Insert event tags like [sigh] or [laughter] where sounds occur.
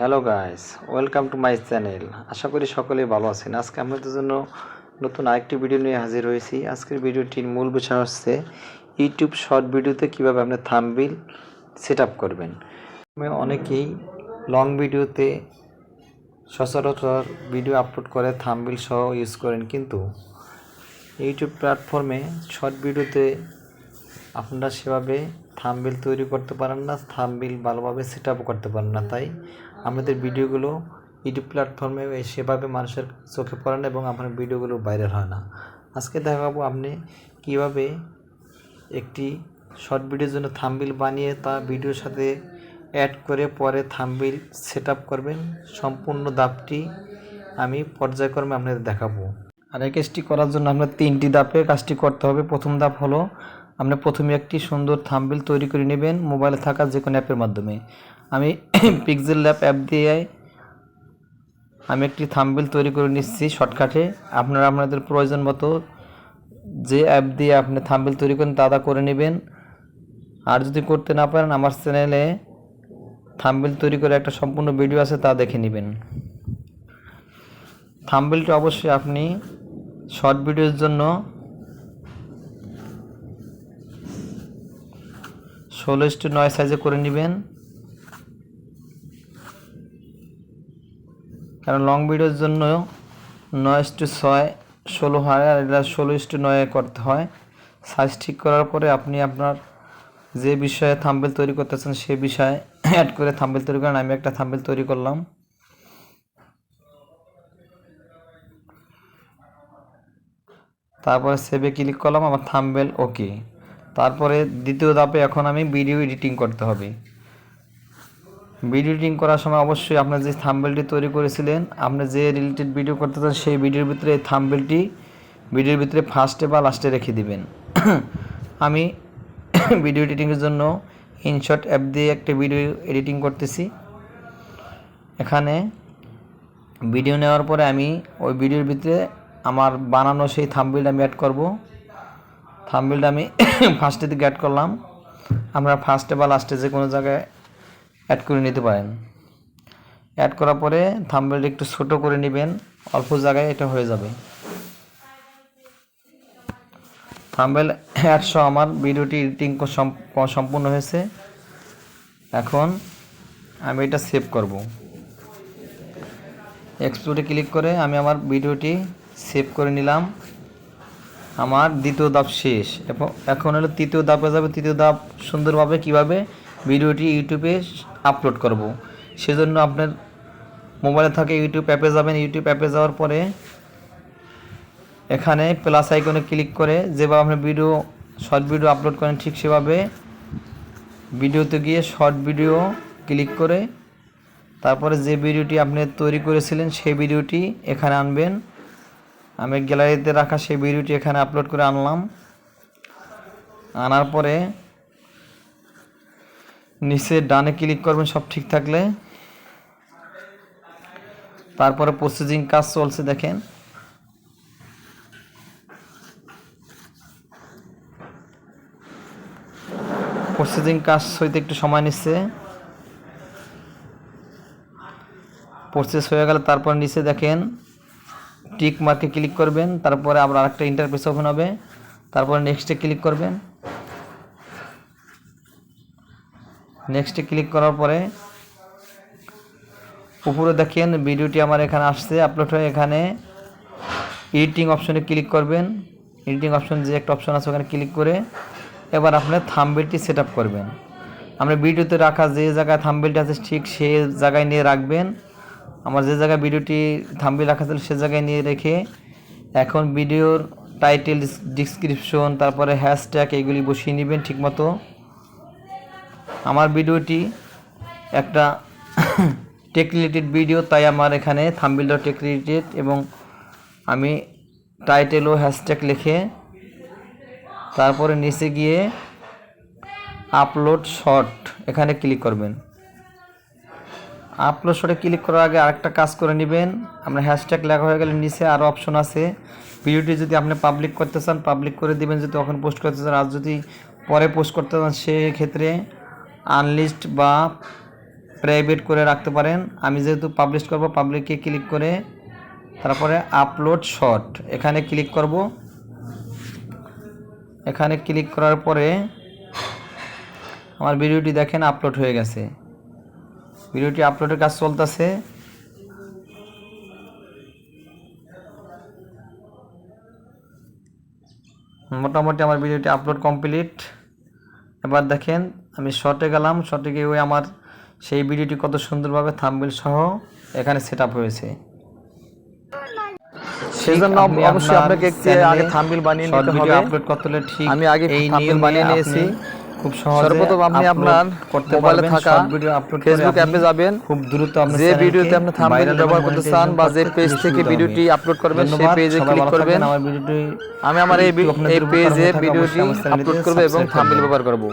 Hello guys welcome to my channel আশা করি সকলেই ভালো আছেন। আজকে আপনাদের জন্য নতুন আরেকটি ভিডিও নিয়ে হাজির হয়েছি। আজকের ভিডিওটির মূল বিষয় হচ্ছে ইউটিউব শর্ট ভিডিওতে কীভাবে আপনি থাম্বিল সেট আপ করবেন অনেকেই লং ভিডিওতে সচরাচর ভিডিও আপলোড করে থাম্বিল সহ ইউজ করেন। কিন্তু ইউটিউব প্ল্যাটফর্মে শর্ট ভিডিওতে আপনারা সেভাবে থাম্বিল তৈরি করতে পারেন না থাম্বিল ভালোভাবে সেট আপ করতে পারেন না। তাই আমাদের ভিডিওগুলো ইউটিউব প্ল্যাটফর্মে সেভাবে মানুষের চোখে পড়ে না এবং আপনার ভিডিওগুলো ভাইরাল হয় না। আজকে দেখাবো আপনি কীভাবে একটি শর্ট ভিডিওর জন্য থাম্বিল বানিয়ে তা ভিডিওর সাথে অ্যাড করে পরে থাম্বিল সেট আপ করবেন। সম্পূর্ণ দাপটি আমি পর্যায়ক্রমে আপনাদের দেখাবো। আর এই কাজটি করার জন্য আপনার তিনটি দাপে কাজটি করতে হবে। প্রথম দাপ হলো আপনি প্রথমে একটি সুন্দর থাম্বিল তৈরি করে নেবেন মোবাইলে থাকা যে কোনো অ্যাপের মাধ্যমে। আমি পিক্সেল ল্যাব অ্যাপ দিয়ে আমি একটি থাম্বিল তৈরি করে নিচ্ছি শর্টকাটে। আপনারা আপনাদের প্রয়োজন মতো যে অ্যাপ দিয়ে আপনি থাম্বিল তৈরি করেন তা করে নেবেন। আর যদি করতে না পারেন, আমার চ্যানেলে থাম্বিল তৈরি করে একটা সম্পূর্ণ ভিডিও আছে তা দেখে নেবেন। থাম্বিলটা অবশ্যই আপনি শর্ট ভিডিওর জন্য ষোলো ইস্টু নয় সাইজে করে নেবেন। কারণ লং ভিডিওর জন্য নয় ইস্টু ছয় ষোলো হয় আর এটা ষোলো ইস্টু নয় করতে হয়। সাইজ ঠিক করার পরে আপনি আপনার যে বিষয়ে থাম্বেল তৈরি করতেছেন সে বিষয়ে অ্যাড করে থাম্বেল তৈরি করেন। আমি একটা থাম্বেল তৈরি করলাম। তারপরে সেভে ক্লিক করলাম। আমার থাম্বেল ওকে তারপরে দ্বিতীয় ধাপে এখন আমি ভিডিও এডিটিং করতে হবে। ভিডিও এডিটিং করার সময় অবশ্যই আপনার যে থাম্বেলটি তৈরি করেছিলেন, আপনি যে রিলেটেড ভিডিও করতে চান, সেই ভিডিওর ভিতরে এই থাম্বেলটি ভিডিওর ভিতরে ফার্স্টে বা লাস্টে রেখে দিবেন। [coughs] আমি [coughs] ভিডিও এডিটিংয়ের জন্য ইনশট অ্যাপ দিয়ে একটা ভিডিও এডিটিং করতেছি। এখানে ভিডিও নেওয়ার পরে আমি ওই ভিডিওর ভিতরে আমার বানানো সেই থাম্বেলটা আমি অ্যাড করব। থাম্বেলটা আমি ফার্স্টে দিকে অ্যাড করলাম। আমরা ফার্স্টে বা লাস্টে যে কোনো জায়গায় অ্যাড করে নিতে পারেন। অ্যাড করার পরে থাম্বেলটা একটু ছোট করে নেবেন, অল্প জায়গায় এটা হয়ে যাবে। থাম্বেল অ্যাড সহ আমার ভিডিওটি এডিটিং সম্পূর্ণ হয়েছে। এখন আমি এটা সেভ করব। এক্সপোর্টে ক্লিক করে আমি আমার ভিডিওটি সেভ করে নিলাম। আমার দ্বিতীয় ধাপ শেষ। এখন হলো তৃতীয় ধাপে যাবে, তৃতীয় ধাপ সুন্দরভাবে কীভাবে ভিডিওটি ইউটিউবে আপলোড করব। সেজন্য আপনার মোবাইলে থাকে ইউটিউব অ্যাপে যাবেন। ইউটিউব অ্যাপে যাওয়ার পরে এখানে প্লাস আইকনে ক্লিক করে যেভাবে আপনি ভিডিও শর্ট ভিডিও আপলোড করেন, ঠিক সেভাবে ভিডিওতে গিয়ে শর্ট ভিডিও ক্লিক করে তারপরে যে ভিডিওটি আপনি তৈরি করেছিলেন, সেই ভিডিওটি এখানে আনবেন। আমি গ্যালারিতে রাখা সেই ভিডিওটি এখানে আপলোড করে আনলাম। আনার পরে নিচে ডানে ক্লিক করবেন, সব ঠিক থাকলে। তারপরে প্রসেসিং কাজ চলছে, দেখেন। প্রসেসিং কাজ হইতে একটু সময় নিচ্ছে। প্রসেস হয়ে গেলে তারপর নিচে দেখেন টিক মার্কে ক্লিক করবেন, তারপরে আবার আরেকটা ইন্টারফেস ওপেন হবে, তারপরে নেক্সটে ক্লিক করবেন। নেক্সটে ক্লিক করার পরে উপরে দেখেন ভিডিওটি আমার এখানে আসছে আপলোড হয়ে এখানে এডিটিং অপশনে ক্লিক করবেন। এডিটিং অপশন যে একটা অপশন আছে ওখানে ক্লিক করে এবার আপনার থাম্বেলটি সেট করবেন। আমরা ভিডিওতে রাখা যে জায়গায় থাম্বেলটি আছে ঠিক সেই জায়গায় নিয়ে রাখবেন। আমার যে জায়গায় ভিডিওটি থাম্বেল রাখা ছিল সে জায়গায় নিয়ে রেখে এখন ভিডিওর টাইটেল ডিসক্রিপশন, তারপরে হ্যাশট্যাগ এগুলি বসিয়ে নেবেন ঠিকমতো। আমার ভিডিওটি একটা [coughs] টেক রিলেটেড ভিডিও, তাই আমার এখানে থাম্বিলটা টেক রিলেটেড এবং আমি টাইটেল ও হ্যাশট্যাগ লিখে তারপরে নিচে গিয়ে আপলোড শর্ট এখানে ক্লিক করবেন। আপলোড ক্লিক করার আগে আরেকটা কাজ করে নেবেন। আপনার হ্যাশট্যাগ লেখা হয়ে গেলে নিচে আরও অপশন আছে। ভিডিওটি যদি আপনি পাবলিক করতে চান পাবলিক করে দিবেন। যদি তখন পোস্ট করতে চান, আর যদি পরে পোস্ট করতে চান, সেক্ষেত্রে আনলিস্ট বা প্রাইভেট করে রাখতে পারেন। আমি যেহেতু পাবলিশ করব পাবলিকে ক্লিক করে তারপরে আপলোড শর্ট এখানে ক্লিক করব। এখানে ক্লিক করার পরে আমার ভিডিওটি দেখেন আপলোড হয়ে গেছে। ভিডিওটি আপলোডের কাজ চলতেছে। মোটামুটি আমার ভিডিওটি আপলোড কমপ্লিট। এবার দেখেন আমি শর্টে গেলাম শর্টে গিয়ে ওই আমার সেই ভিডিওটি কত সুন্দরভাবে থাম্বনেল সহ এখানে সেট আপ হয়েছে অবশ্যই আপনাকে একটি আগে থাম্বনেল বানিয়ে নিতে হবে। আপলোড করতে হলে ঠিক আমি আগে thumbnail বানিয়ে নিয়েছি। খুব সহজে সর্বপ্রথম আপনি আপনার মোবাইলে থাকা ভিডিও আপলোড ফেসবুক অ্যাপে যাবেন। খুব দ্রুত আপনি যে ভিডিওতে আপনি থাম্বনেল ব্যবহার করতে চান বা যে পেজ থেকে ভিডিওটি আপলোড করবেন সেই পেজে ক্লিক করবেন। আমার ভিডিওটি আমি আমার এই পেজে ভিডিওটি আপলোড করব এবং থাম্বনেল ব্যবহার করব।